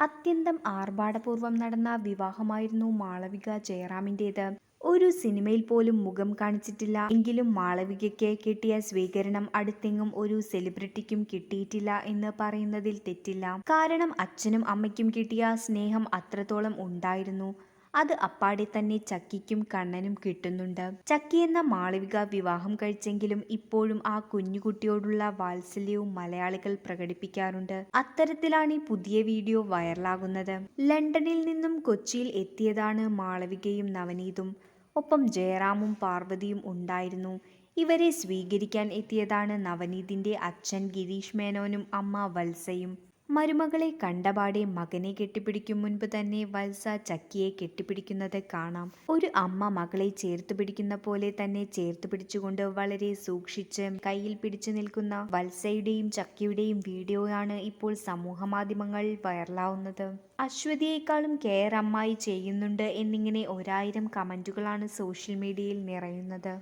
അത്യന്തം ആർഭാടപൂർവം നടന്ന വിവാഹമായിരുന്നു മാളവിക ജയറാമിന്റേത് ഒരു സിനിമയിൽ പോലും മുഖം കാണിച്ചിട്ടില്ല. എങ്കിലും മാളവികയ്ക്ക് കിട്ടിയ സ്വീകരണം അടുത്തെങ്ങും ഒരു സെലിബ്രിറ്റിക്കും കിട്ടിയിട്ടില്ല എന്ന് പറയുന്നതിൽ തെറ്റില്ല. കാരണം അച്ഛനും അമ്മയ്ക്കും കിട്ടിയ സ്നേഹം അത്രത്തോളം ഉണ്ടായിരുന്നു. അത് അപ്പാടെ തന്നെ ചക്കിക്കും കണ്ണനും കിട്ടുന്നുണ്ട്. ചക്കി എന്ന മാളവിക വിവാഹം കഴിച്ചെങ്കിലും ഇപ്പോഴും ആ കുഞ്ഞുകുട്ടിയോടുള്ള വാത്സല്യവും മലയാളികൾ പ്രകടിപ്പിക്കാറുണ്ട്. അത്തരത്തിലാണ് ഈ പുതിയ വീഡിയോ വൈറലാകുന്നത്. ലണ്ടനിൽ നിന്നും കൊച്ചിയിൽ എത്തിയതാണ് മാളവികയും നവനീതും. ഒപ്പം ജയറാമും പാർവതിയും ഉണ്ടായിരുന്നു. ഇവരെ സ്വീകരിക്കാൻ എത്തിയതാണ് നവനീതിന്റെ അച്ഛൻ ഗിരീഷ് മേനോനും അമ്മ വത്സയും. മരുമകളെ കണ്ടപാടെ മകനെ കെട്ടിപ്പിടിക്കും മുൻപ് തന്നെ വത്സ ചക്കിയെ കെട്ടിപ്പിടിക്കുന്നത് കാണാം. ഒരു അമ്മ മകളെ ചേർത്ത് പിടിക്കുന്ന പോലെ തന്നെ ചേർത്ത് പിടിച്ചുകൊണ്ട് വളരെ സൂക്ഷിച്ച് കയ്യിൽ പിടിച്ചു നിൽക്കുന്ന വത്സയുടെയും ചക്കിയുടെയും വീഡിയോയാണ് ഇപ്പോൾ സമൂഹ മാധ്യമങ്ങളിൽ വൈറലാവുന്നത്. അശ്വതിയേക്കാളും കെയർ അമ്മായി ചെയ്യുന്നുണ്ട് എന്നിങ്ങനെ ഒരായിരം കമന്റുകളാണ് സോഷ്യൽ മീഡിയയിൽ നിറയുന്നത്.